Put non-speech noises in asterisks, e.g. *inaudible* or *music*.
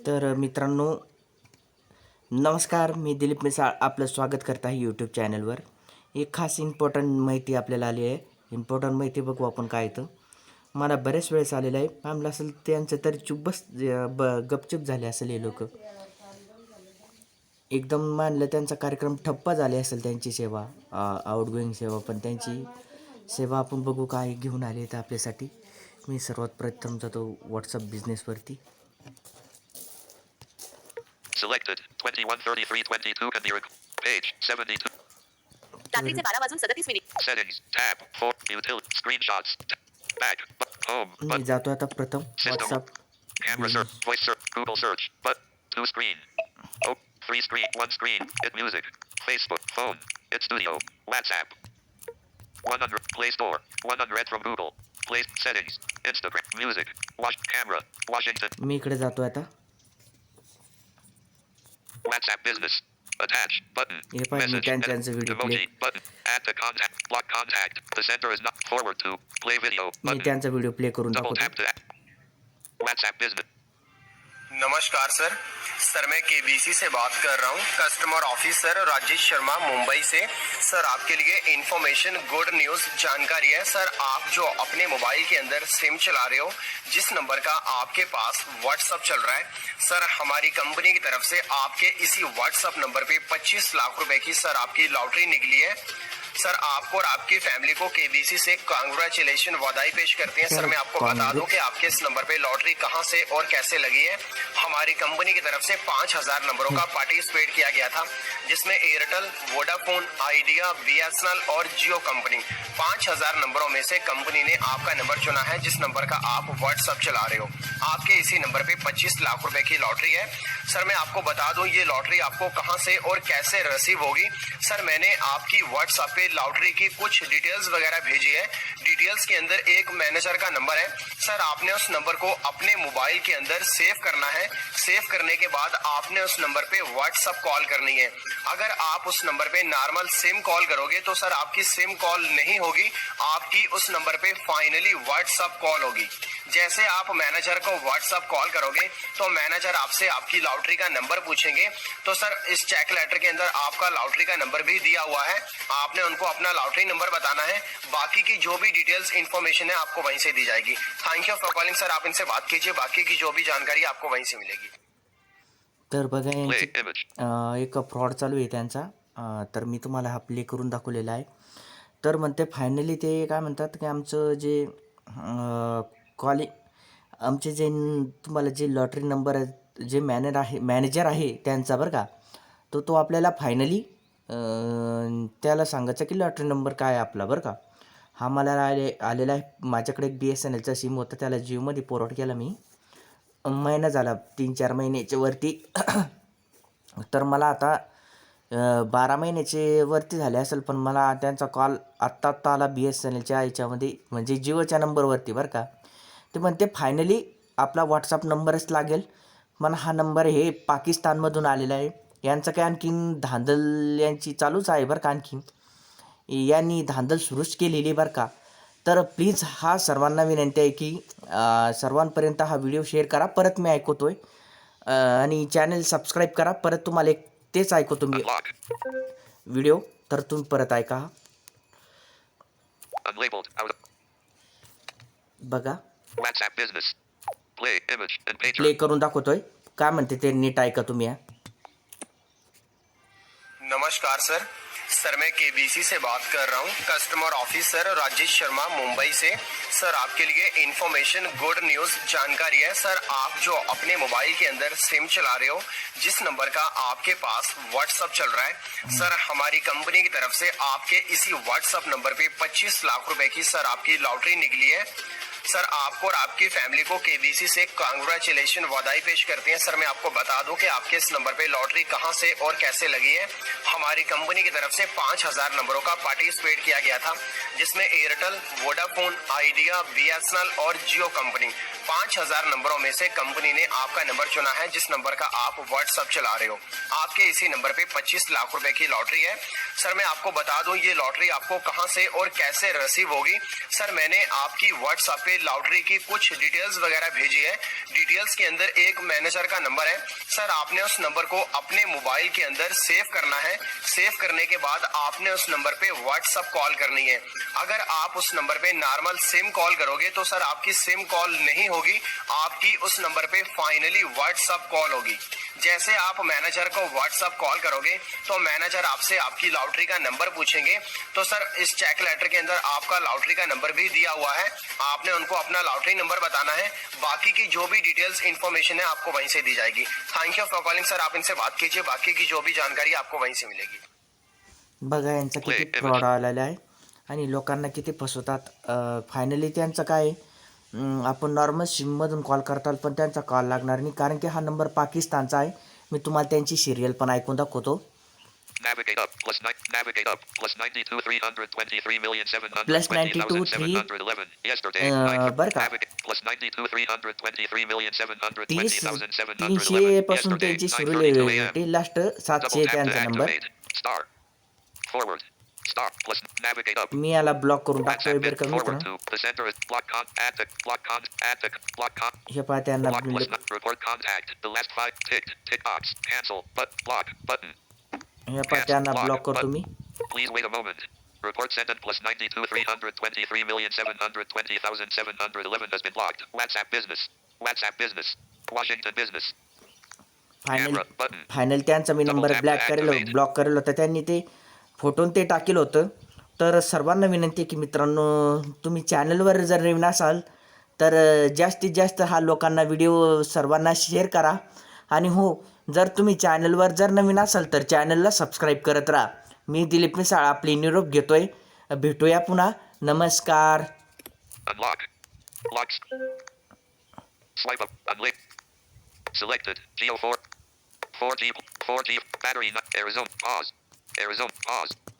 तर मित्रांनो नमस्कार. मी दिलीप मिसाळ आपलं स्वागत करत आहे यूट्यूब चॅनलवर एक खास इम्पॉर्टंट माहिती आपल्याला आली आहे. इम्पॉर्टंट माहिती बघू आपण काय येतं. मला बऱ्याच वेळेस आलेलं आहे. आम्हाला असेल त्यांचं तरी चुप बस ब गपचूप झाले असेल हे लोक. एकदम मानलं त्यांचा कार्यक्रम ठप्प झाले असेल त्यांची सेवा आउटगोईंग सेवा पण त्यांची सेवा आपण बघू काय घेऊन आले तर आपल्यासाठी. मी सर्वात प्रथम जातो व्हॉट्सअप बिझनेसवरती Selected. 213322 can be rec- Page 72. रात्रीचे बारा वाजून सदतीस minute Settings. Tab. 4. Utility. Screenshots. Back. Bu- Home. मी But जातो आता प्रथम WhatsApp camera search. Voice search. Google search. But two screen. Oh, three screen. One screen. Hit music. Facebook. Phone. Hit studio. WhatsApp. 100. Play Store. 100 from Google. Play settings. Instagram. Music. Watch camera. Washington. मी इकडे जातो आता WhatsApp business. Attach button. हे पाहिजे मी Message. त्यांचं त्यांचं video play Emoji button. Add to contact. Block contact. The center is not forward to. Play video. Me Button. त्यांचा video play करून Double दाखवतो tap to WhatsApp business. नमस्कार, sir. Sir, मैं KBC से बात कर रहा हूँ। कस्टमर ऑफिसर राजेश शर्मा, मुंबई से। सर, आपके लिए इन्फॉर्मेशन गुड न्यूज़ जानकारी है। सर, आप जो अपने मोबाइल के अंदर सिम चला रहे हो, जिस नंबर का आपके पास व्हाट्सअप चल रहा है, सर, हमारी कंपनी की तरफ़ से आपके इसी व्हाट्सअप नंबर पे 25 लाख रुपए की, सर, आपकी लॉटरी निकली है। सर आपको और आपकी फैमिली को केबीसी से कांग्रेचुलेशन बधाई पेश करते हैं। सर मैं आपको बता दूँ कि आपके इस नंबर पे लॉटरी कहाँ से और कैसे लगी है। हमारी कंपनी की तरफ़ से पाँच हज़ार नंबरों का पार्टिसिपेट किया गया था जिसमें एयरटेल वोडाफोन आइडिया बीएसएनएल और जियो कंपनी पाँच हज़ार नंबरों में से कंपनी ने आपका नंबर चुना है जिस नंबर का आप व्हाट्सअप चला रहे हो। आपके इसी नंबर पे 25 लाख रुपए की लॉटरी है। सर, मैं आपको बता दूँ, ये लॉटरी आपको कहाँ से और कैसे रिसीव होगी? सर, मैंने आपकी व्हाट्सएप पे लॉटरी की कुछ डिटेल्स वगैरह भेजी है। डिटेल्स के अंदर एक मैनेजर का नंबर है। सर, आपने उस नंबर को अपने मोबाइल के अंदर सेव करना है। सेव करने के बाद आपने उस नंबर पे व्हाट्सअप कॉल करनी है। अगर आप उस नंबर पे नॉर्मल सिम कॉल करोगे तो सर, आपकी सिम कॉल नहीं होगी। आपकी उस नंबर पे फाइनली व्हाट्सअप कॉल होगी। जैसे आप मैनेजर को व्हाट्सअप कॉल करोगे तो मैनेजर आपसे आपकी लॉटरी का नंबर पूछेंगे। तो सर इस चेक लेटर के अंदर आपका लॉटरी का नंबर भी दिया हुआ है। आपने उनको अपना लॉटरी नंबर बताना है। बाकी की जो भी डिटेल्स इन्फॉर्मेशन है आपको वहीं से दी जाएगी। Thank you for calling sir आप इनसे बात कीजिए। बाकी की जो भी जानकारी आपको वहीं से मिलेगी। तर बघा यांची एक फ्रॉड चालू आहे त्यांचा. तर मी तुम्हाला हा प्ले करून दाखवलेला आहे. तर म्हणते फायनली ते काय म्हणतात की आमचं जे कॉलिंग आमचे जे तुम्हाला जे लॉटरी नंबर आहे जे मॅनेर आहे मॅनेजर आहे त्यांचा बरं का तो तो आपल्याला फायनली त्याला सांगायचं की लॉटरी नंबर काय आहे आपला बरं का. हा मला आले आलेला आहे माझ्याकडे एक बी एस एन एलचा सिम होता त्याला जिओमध्ये पोर्ट केला मी. महिना झाला तीन चार महिन्याच्या वरती. *coughs* तर मला आता बारा महिन्याचे वरती झाले असेल पण मला त्यांचा कॉल आत्ता आत्ता आला बी एस एन एलच्या याच्यामध्ये म्हणजे जिओच्या नंबरवरती बरं का. ते म्हणते फायनली आपला व्हॉट्सअप नंबरच लागेल. पण हा नंबर हे पाकिस्तानमधून आलेला आहे. यांचं काय आणखीन धांदल यांची चालूच आहे बरं का आणखीन? यांनी धांदल सुरूच केलेली आहे बरं का? तर प्लीज हा सर्वांना विनंती आहे की सर्वांपर्यंत हा व्हिडिओ शेअर करा. परत मी ऐकवतोय अ, आणि चॅनल सबस्क्राईब करा. परत तुम्हाला एक तेच ऐकवतो मी. व्हिडिओ. तर तुम्ही परत ऐका. बघा. WhatsApp business. Play image and pager. Play करून दाखवतोय काय म्हणते ते नीट ऐका तुम्ही हा. नमस्कार सर सर मैं केबीसी से बात कर रहा हूँ कस्टमर ऑफिसर राजेश शर्मा मुंबई से सर आपके लिए इन्फॉर्मेशन गुड न्यूज़ जानकारी है सर आप जो अपने मोबाइल के अंदर सिम चला रहे हो जिस नंबर का आपके पास व्हाट्सअप चल रहा है सर हमारी कंपनी की तरफ़ से आपके इसी व्हाट्सअप नंबर पे 25 लाख रुपए की सर आपकी लॉटरी निकली है सर, आपको और आपकी फैमिली को केबीसी से कांग्रेचुलेशन वाधाई पेश करते हैं। सर, मैं आपको बता दूँ कि आपके इस नंबर पे लॉटरी कहाँ से और कैसे लगी है। हमारी कंपनी की तरफ़ से पाँच हज़ार नंबरों का पार्टिसिपेट किया गया था, जिसमें एयरटेल वोडाफोन आइडिया बीएसएनएल और जियो कंपनी पाँच हज़ार नंबरों में से कंपनी ने आपका नंबर चुना है, जिस नंबर का आप व्हाट्सएप चला रहे हो। आपके इसी नंबर पे 25 लाख रुपए की लॉटरी है। सर, मैं आपको बता दूँ, ये लॉटरी आपको कहाँ से और कैसे रिसीव होगी? सर, मैंने आपकी व्हाट्सएप पे लॉटरी की कुछ डिटेल्स वगैरह भेजी है। डिटेल्स के अंदर एक मैनेजर का नंबर है। सर, आपने उस नंबर को अपने मोबाइल के अंदर सेव करना है। सेव करने के बाद आपने उस नंबर पे व्हाट्सएप कॉल करनी है। अगर आप उस नंबर पे नॉर्मल सिम कॉल करोगे तो सर, आपकी सिम कॉल नहीं होगी आपकी उस नंबर पे फाइनली व्हाट्सएप कॉल होगी। जैसे आप मैनेजर को व्हाट्सएप कॉल करोगे तो मैनेजर आपसे आपकी लॉटरी का नंबर पूछेंगे। तो सर इस चेक लेटर के अंदर आपका लॉटरी का नंबर भी दिया हुआ है। आपने उनको अपना लॉटरी नंबर बताना है। बाकी की जो भी डिटेल्स इन्फॉर्मेशन है आपको वहीं से दी जाएगी। Thank you for calling sir आप इनसे बात कीजिए। बाकी की जो भी जानकारी आपको वहीं से मिलेगी। बघा यांचा किती फ्रॉड आलेला आहे. आणि लोकांना किती फसवतात. फायनली त्यांचं काय आहे, अं, आपण नॉर्मल सिममधून कॉल करताल पण त्यांचा कॉल लागणार नाही कारण की हा नंबर पाकिस्तानचा आहे मी तुम्हाला त्यांची सिरियल पण ऐकून दाखवतो प्लस नाईन्टी टू थ्री बरं का तीनशे पासून त्यांची सुरू लास्ट सातशे त्यांचा number activate. Star. Forward. Star plus navigate up. मी याला ब्लॉक करून टाकतोय WhatsApp बरं का bit forward मित्रांनो to the center is block con add to block con add to block con हे पहा त्यांना block plus not report contact. The last five ticked tick box cancel but block button. हे पहा त्यांना block करतो मी Please wait a moment. Report sent and plus 92 323 million 720 thousand 711 has been blocked. WhatsApp business. WhatsApp business. Washington business. Final Camera button. Final त्यांचा मी Double number tap to block करेल activate. Block करेल होता त्यांनी ते photon ते टाकेल होतं तर सर्वांना विनंती आहे की मित्रांनो तुम्ही चॅनलवर जर नवीन असाल तर जास्तीत जास्त हा लोकांना व्हिडिओ सर्वांना शेअर करा आणि हो जर तुम्ही चॅनलवर जर नवीन असाल तर चॅनलला सबस्क्राईब करत राहा मी दिलीप मिसाळ आपली निरोप घेतोय भेटूया पुन्हा नमस्कार Selected. Geo 4. 4G. 4G. Battery. Arizona. Pause. Arizona. Pause.